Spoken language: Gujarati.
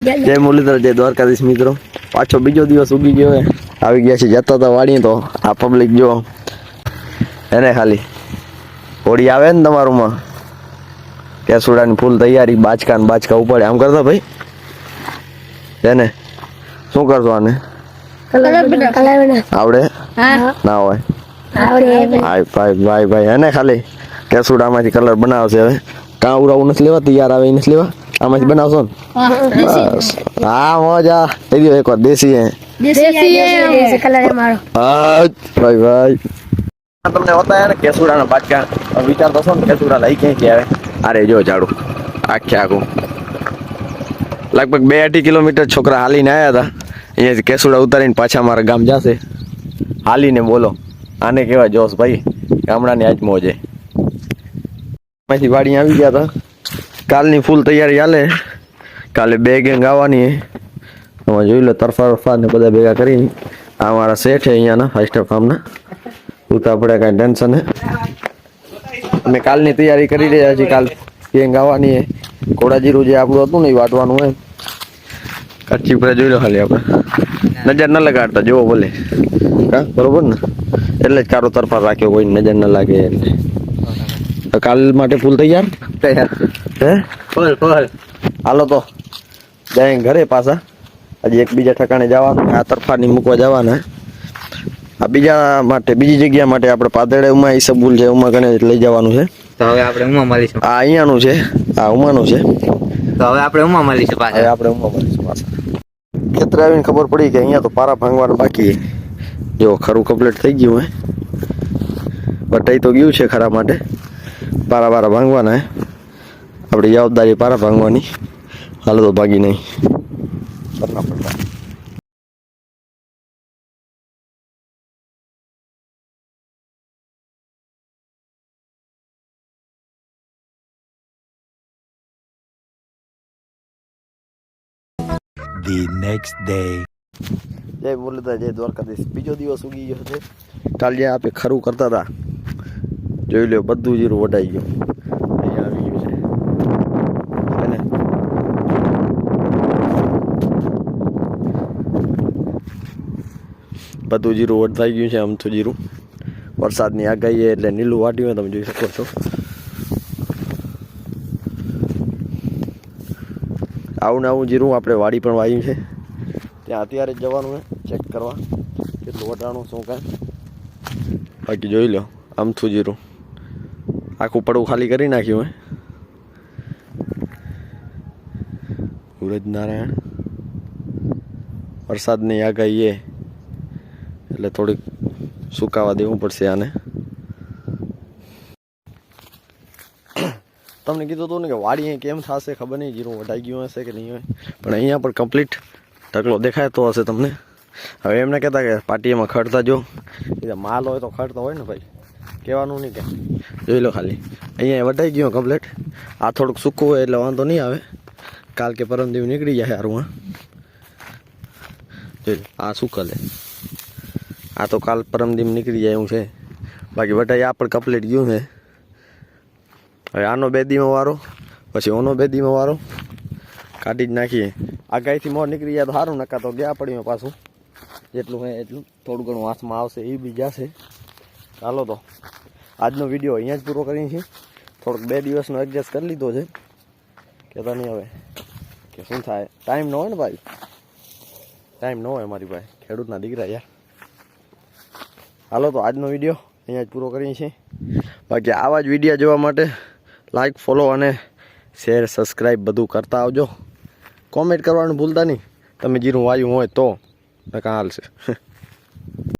જય મુરલીધર, જય દ્વારકાધીશ મિત્રો. પાછો બીજો દિવસ ઉગી ગયો આવી ગયા છે, જતા હતા વાડીએ તો આ પબ્લિક જો. એને ખાલી હોળી આવે ને તમારું માં. કેસુડાની ફૂલ તૈયારી બાચકા ને બાચકા ઉપાડે. આમ કરતા ભાઈ? એને? શું કરશો આને? આવડે? ના હોય. ભાઈ ભાઈ ભાઈ એને ખાલી કેસુડામાંથી કલર બનાવશે હવે. કાં ઉરાવું નથી લેવા? તૈયાર આવે નથી લેવા? આમાંથી બનાવશો ને? હા મોજ. આ થઈ ગયો એક વાર. દેશી હે હા ભાઈ ભાઈ. તમને હોતા ને કેસુડાના બાટકા? વિચાર તો ને કેસુડા લઈ ક્યાંથી આવે અરે જો ઝાડુ. આખે આખું. લગભગ બે અઢી કિલોમીટર છોકરા હાલીને આવ્યા હતા. અહીંયાથી કેસુડા ઉતારીને પાછા મારા ગામ જશે. હાલીને બોલો. આને કેવા જોશ ભાઈ. ગામડાની આજ મોજે. પછી વાડી આવી ગયા હતા. કાલની ફૂલ તૈયારી હાલે. કાલે બે ગેંગ આવવાની. હે તમે જોઈ લો તરફા તરફા ને બધા ભેગા કરીને. આ મારા શેઠ છે અહીંયાના સ્ટાર ફાર્મના તો પડે કાંઈ ટેન્શન હે. અમે કાલની તૈયારી કરી રહ્યા છીએ. કાલ ગેંગ આવવાની હે. ઘોડાજીરું જે આપણું હતું ને એ વાટવાનું હોય. કચ્છી ઉપર જોઈ લો ખાલી આપણે. નજર ન લગાડતા જોવો બોલે હા, બરોબર ને? એટલે જ કારો તરફા રાખ્યો કોઈ નજર ન લાગે એટલે. કાલ માટે ફૂલ તૈયાર? તૈયાર. હે? ફોલ ફોલ હાલો તો જાય ઘરે પાછા. હજી એક બીજા ઠકાણે જવાનું આ તરફાની મૂકવા જવાના. આ બીજા માટે બીજી જગ્યા માટે આપણે પાદળે ઉમા સબુલ છે ઉમા ગણે લઈ જવાનું છે. તો હવે આપણે ઉમા મળીશું. આ અહીંયાનું છે આ ઉમાનું છે. તો હવે આપણે ઉમા મળીશું હવે આપણે ઉમા મળીશું પાછા. ખેતરે આવીને ખબર પડી કે અહીંયા તો પારા ભાંગવાનું બાકી જો ખરું કમ્પ્લીટ થઈ ગયું હે બટાઈ તો ગયું છે ખરા માટે. પારા બારા ભાંગવાના હે. આપણી જવાબદારી પારા ભાંગવાની. હાલો તો ભાગી નહીં. પડતા the next day. જય મુરલીધર જય દ્વારકાધીશ. બીજો દિવસ ઉગી ગયો છે. કાલે આપે આપણે ખરું કરતા હતા. જોઈ લો બધું જીરું વટાઈ ગયું અહીંયા આવી ગયું છે છે ને બધું જીરું વઢવાઈ ગયું છે, અમથું જીરું. વરસાદની આગાહી એટલે નીલું વાટ્યું તમે જોઈ શકો છો. આવું ને આવું જીરું આપણે વાડી પણ વાવ્યું છે. ત્યાં અત્યારે જવાનું છે, ચેક કરવા. કેટલું વટાણું, શું કાંઈ. બાકી જોઈ લો આમથું જીરું. આખું પડવું ખાલી કરી નાખ્યું, હે. નારાયણ વરસાદની આગાહી એ એટલે થોડીક સુકાવા દેવું પડશે આને. તમને કીધું હતું ને કે વાડી અહીં કેમ થશે, ખબર નહીં, જીરું વટાઈ ગયું હશે કે નહીં હોય. પણ અહીંયા પણ કમ્પ્લીટ ઢગલો દેખાતો હશે તમને. હવે એમને કહેતા કે પાટીમાં ખડતા જો. માલ હોય તો ખડતો હોય ને ભાઈ. કહેવાનું નહીં કે. જોઈ લો ખાલી. અહીંયા વટાઈ ગયું કમ્પ્લીટ આ થોડુંક સૂકું હોય એટલે વાંધો નહીં આવે. કાલ કે પરમ દિવસ નીકળી જાય સારું હા. જોઈ લો, આ સુકલે આ તો કાલ પરમ દિવસ નીકળી જાય એવું છે. બાકી વટાઈ આ પણ કમ્પ્લીટ ગયું છે. હવે આનો બે દીમાં વારો, પછી ઓનો બે દીમાં વારો. કાઢી જ નાખીએ. આગાહીથી મોર નીકળી જાય તો સારું નકા તો ગયા પડીએ પાછું. જેટલું હોય એટલું. થોડું ઘણું હાથમાં આવશે એ બી જશે. ચાલો તો. આજનો વીડિયો અહીંયા જ પૂરો કરીએ છીએ. થોડોક બે દિવસનો એડજસ્ટ કરી લીધો છે. કહેતા નહીં હવે. કે શું થાય? ટાઈમ ન હોય ને ભાઈ? ટાઈમ ન હોય મારી ભાઈ ખેડૂતના દીકરા યાર. હાલો તો આજનો વીડિયો અહીંયા જ પૂરો કરીએ છીએ. બાકી આવા જ વિડીયા જોવા માટે લાઈક ફોલો અને શેર સબસ્ક્રાઈબ બધું કરતા આવજો. કોમેન્ટ કરવાનું ભૂલતા નહીં. તમે જીરું વાયું હોય તો કાં હાલશે.